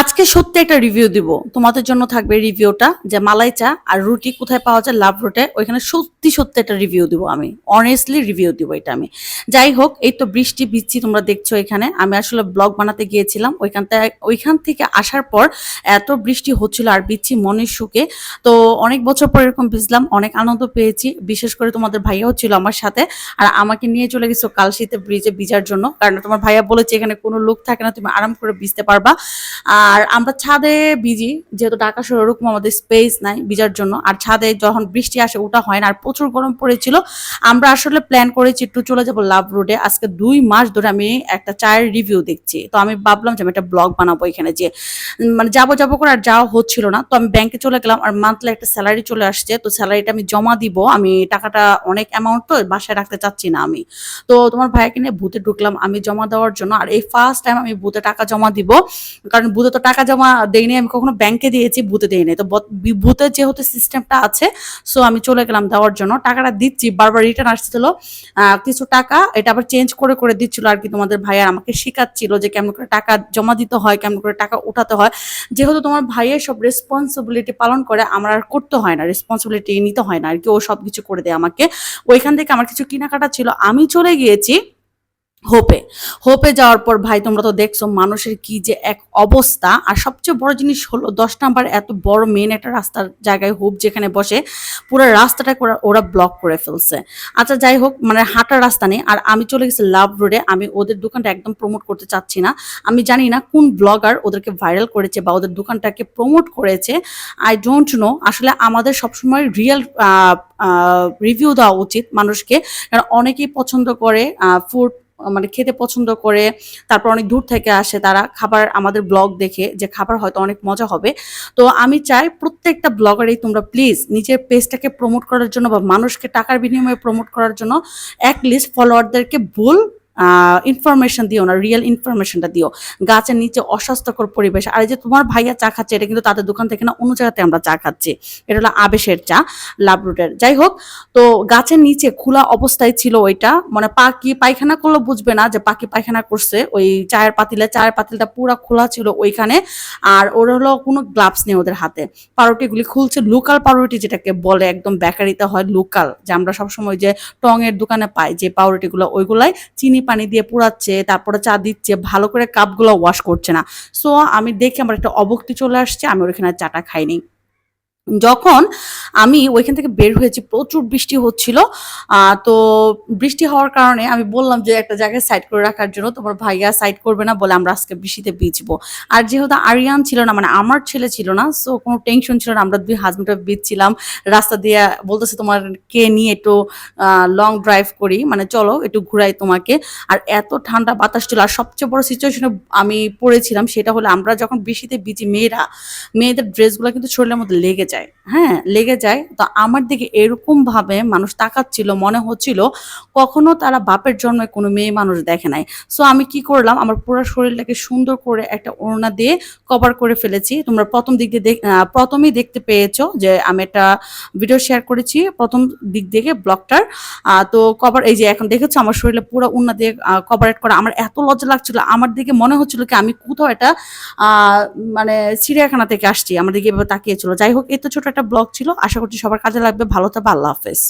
আজকে সত্যি একটা রিভিউ দিব। তোমাদের জন্য থাকবে রিভিউটা যে মালাই চা আর রুটি কোথায় পাওয়া যায় লাভ রোটে, ওইখানে সত্যি সত্যি একটা রিভিউ দিব আমি। অনেস্টলি রিভিউ দিব এটা আমি। যাই হোক, এই তো বৃষ্টি বিচ্ছি তোমরা দেখছ এখানে। আমি আসলে ব্লগ বানাতে গিয়েছিলাম, ওইখান থেকে ওইখান থেকে আসার পর এত বৃষ্টি হচ্ছিল আর বিচ্ছি মনের সুখে। তো অনেক বছর পর এরকম ভিজলাম, অনেক আনন্দ পেয়েছি। বিশেষ করে তোমাদের ভাইয়াও ছিল আমার সাথে। আর আমাকে নিয়ে চলে গেছো কালশীতে ব্রিজে ভিজার জন্য। কারণ তোমার ভাইয়া বলেছে, এখানে কোনো লোক থাকে না, তুমি আরাম করে ভিজতে পারবা। আর আমরা ছাদে ভিজি যেহেতু ঢাকা শহর ওরকম আমাদের স্পেস নাই ভিজার জন্য। আর ছাদে যখন বৃষ্টি আসে, ওটা হয় না, আর প্রচুর গরম পড়েছিল। আমরা আসলে প্ল্যান করেছি একটু চলে যাব লাভ রোডে আজকে দুই মাস ধরে আমি একটা চায়ের রিভিউ দেখছি। তো আমি ভাবলাম যে আমি একটা ব্লগ বানাবো এখানে যে মানে যাব যাব করে আর যাওয়া হচ্ছিল না। তো আমি ব্যাংকে চলে গেলাম আর মান্থলি একটা স্যালারি চলে আসছে। তো স্যালারিটা আমি জমা দিব। আমি টাকাটা অনেক অ্যামাউন্ট তো বাসায় রাখতে চাচ্ছি না আমি। তো তোমার ভাইকে নিয়ে ভূতে ঢুকলাম। আমি জমা দেওয়ার জন্য। আর এই ফার্স্ট টাইম আমি ভূতে টাকা জমা দিব। কারণ ভূতে তো টাকা জমা দেইনি, আমি কখনো ব্যাংকে দিয়েছি, ভূতে দেইনি। তো বত- বি- ভূতের যেহেতু সিস্টেমটা আছে সো আমি চলে গেলাম দেওয়ার জন্য। টাকাটা দিচ্ছি, বারবার রিটার্ন আসছিল। কিছু টাকা এটা আবার চেঞ্জ করে করে দিচ্ছিল আর কি তোমাদের ভাইয়া আমাকে শেখাচ্ছিল যে কেমন করে টাকা জমা দিতে হয়, কেমন করে টাকা উঠাতে হয়। যেহেতু তোমার ভাইয়ের সব রেসপন্সিবিলিটি পালন করে, আমার আর করতে হয় না রেসপন্সিবিলিটি নিতে হয় না আর কি, ও সব কিছু করে দেয় আমাকে। ওইখান থেকে আমার কিছু কেনাকাটা ছিল, আমি চলে গিয়েছি। হোপে হোপে যাওয়ার পর ভাই তোমরা তো দেখছ মানুষের কি যে এক অবস্থা। আর সবচেয়ে বড় জিনিস হলো দশ নাম্বার এত বড় মেন একটা রাস্তার জায়গায় হোপ যেখানে বসে পুরো রাস্তাটা ওরা- ব্লক করে ফেলছে। আচ্ছা যাই হোক মানে হাঁটার রাস্তা নেই। আর আমি চলে গেছি লাভ রোডে আমি ওদের দোকানটা একদম প্রমোট করতে চাচ্ছি না। আমি জানি না কোন ব্লগার ওদেরকে ভাইরাল করেছে বা ওদের দোকানটাকে প্রমোট করেছে। আই ডোন্ট নো আসলে আমাদের সবসময় রিয়েল রিভিউ দেওয়া উচিত মানুষকে। কারণ অনেকেই পছন্দ করে ফুড মানে খেতে পছন্দ করে, তারপর অনেক দূর থেকে আসে তারা খাবার আমাদের ব্লগ দেখে যে খাবার হয়তো অনেক মজা হবে। তো আমি চাই প্রত্যেকটা ব্লগারেই তোমরা প্লিজ নিজের পেজটাকে প্রমোট করার জন্য বা মানুষকে টাকার বিনিময়ে প্রমোট করার জন্য অ্যাটলিস্ট ফলোয়ারদেরকে ভুল ইনফরমেশন দিও না রিয়েল ইনফরমেশনটা দিও। গাছের নিচে অস্বাস্থ্যকর পরিবেশ। আর এই যে তোমার ভাইয়া চা খাচ্ছে, এটা কিন্তু তাদের দোকান থেকে না, অন্য জায়গাতে আমরা চা খাচ্ছি। এটা হলো আবেশের চা লাভ রুটের যাই হোক, তো গাছের নিচে খোলা অবস্থায় ছিল ওইটা। মানে পাখি পায়খানা করলে বুঝবে না যে পাখি পায়খানা করছে। ওই চায়ের পাতিলে, চায়ের পাতিলটা পুরো খোলা ছিল ওইখানে। আর ওর হলো কোনো গ্লাভস নেই ওদের হাতে। পাউরুটিগুলি খুলছে লোকাল পাউরুটি যেটাকে বলে, একদম বেকারিতে হয় লোকাল যে আমরা সবসময় যে টং এর দোকানে পাই যে পাউরুটিগুলো, ওইগুলাই চিনি পানি দিয়ে পুরাচ্ছে তারপরে চা দিচ্ছে, ভালো করে কাপগুলো ওয়াশ করছে না। সো আমি দেখে আমার একটা অবক্তি চলে আসছে, আমি ওইখানে আর চাটা খাইনি। যখন আমি ওইখান থেকে বের হয়েছি, প্রচুর বৃষ্টি হচ্ছিল তো বৃষ্টি হওয়ার কারণে আমি বললাম যে একটা জায়গায় সাইড করে রাখার জন্য তোমার ভাইয়া সাইড করবে না বলে আমরা আজকে বৃষ্টিতে ভিজবো। আর যেহেতু আরিয়ান ছিল না মানে আমার ছেলে ছিল না সো কোনো টেনশন ছিল না, আমরা দুই হাজবেন্ড ভিজছিলাম। রাস্তা দিয়ে বলতেছে তোমার কে নিয়ে একটু লং ড্রাইভ করি মানে চলো একটু ঘুরাই তোমাকে। আর এত ঠান্ডা বাতাস ছিল, আর সবচেয়ে বড় সিচুয়েশনে আমি পড়েছিলাম, সেটা হলো আমরা যখন বৃষ্টিতে ভিজি, মেয়েরা, মেয়েদের ড্রেসগুলো কিন্তু শরীরের মধ্যে লেগে যায়। হ্যাঁ লেগে যায়। তো আমার দিকে এরকম ভাবে মানুষ তাকাচ্ছিল মনে হচ্ছিল কখনো তারা বাপের জন্মে কোনো মেয়ে মানুষ দেখে নাই। সো আমি কি করলাম? আমার পুরো শরীরটাকে সুন্দর করে একটা ওড়না দিয়ে কভার করে ফেলেছি। তোমরা প্রথম দিক দিয়ে প্রথমেই দেখতে পেয়েছ যে আমি একটা ভিডিও শেয়ার করেছি প্রথম দিক থেকে ব্লগটার। তো কভার এই যে এখন দেখেছ আমার শরীরে পুরো ওড়না দিয়ে কভারেট করা। আমার এত লজ্জা লাগছিল। আমার দিকে মনে হচ্ছিল কি আমি কোথাও একটা আহ, মানে চিড়িয়াখানা থেকে আসছি। আমার দিকে এভাবে তাকিয়েছিল যাই হোক এই ছোট একটা ব্লগ ছিল। আশা করছি সবার কাজে লাগবে। ভালো থাকবে। আল্লাহ হাফেজ।